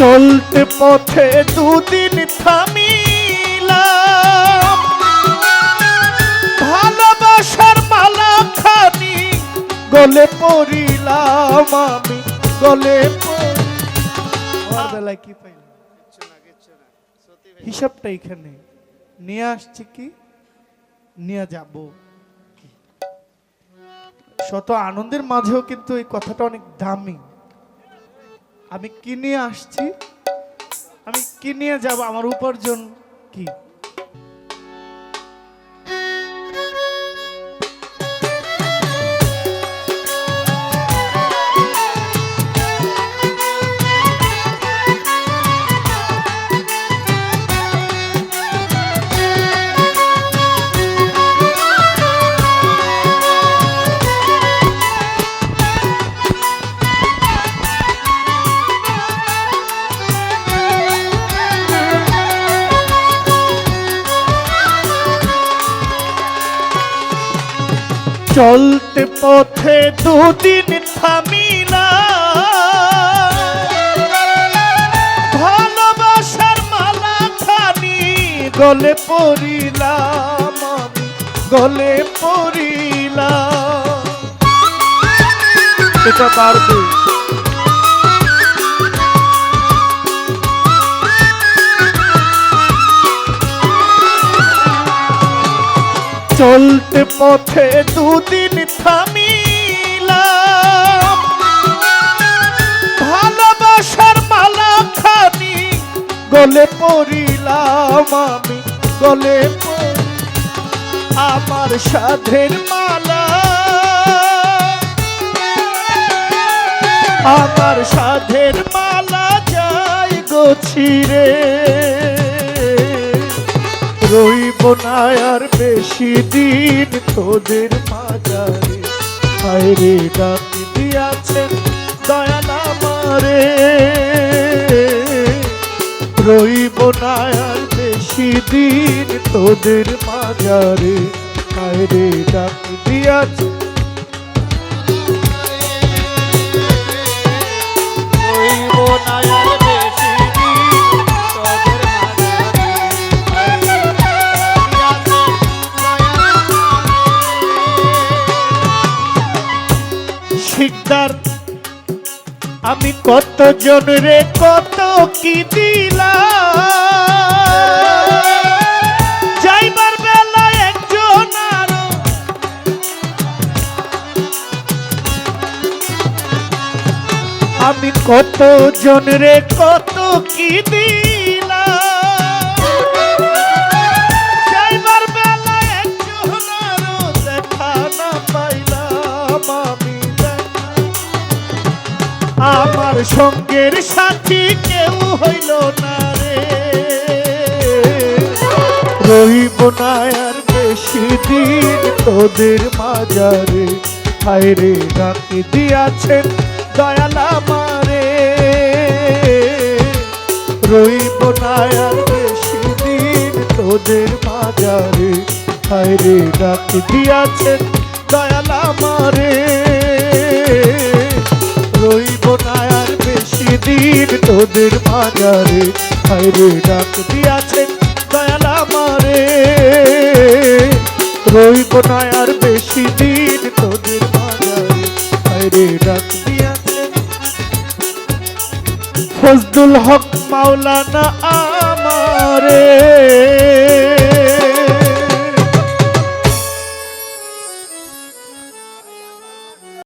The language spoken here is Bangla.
চলতে পথে দুদিন থামিলাম। ভালোবাসার মালা খানি গলে পড়িলাম আমি, গলে বেলায় কি পাইলাম? হিসাবটা এখানে। নিয়ে আসছি কি? নিয়ে যাব শত আনন্দের মাঝেও কিন্তু এই কথাটা অনেক দামি। আমি কি নিয়ে আসছি? আমি কি নিয়ে যাব আমার উপার্জন কি? চলতে পথে দুদিন থামি না ভালোবাসার মালা খানি গলে পড়িলাম গলে পড়িলাম এটা পারবে চলতে পথে দুদিন থামিলাম। ভালোবাসার মালা খানি গলে পড়িলাম আমি, গলে আমার সাধের মালা। আমার সাধের মালা যাই গছিরে রইব না আর বেশি দিন তোদের মাজারে হায়রে ডাক দিয়াছেন দয়াল আমারে। রইব না আর বেশি দিন তোদের মাজারে আয়রে ডাকি দিয়াছেন শিকদার আমি কত জন রে, কত কি দিলাম? যাইবার বেলা একজন আমি কত জন রে, কত কি দিলাম? সঙ্গের সাথী কেউ হইল না রে। রহিব না আর বেশি দিন তোদের মাজারে। হায়রে ডাকি দিয়াছেন দয়াল আমারে। রহিব না আর বেশি দিন তোদের মাজারে। হায়রে ডাকি দিয়াছেন দয়াল তোদের বাজারে ডাক দিয়াছেন আর বেশি দিন তোদের বাজারে হায়রে ডাক দিয়াছেন। ফজলুল হক, মাওলানা আমারে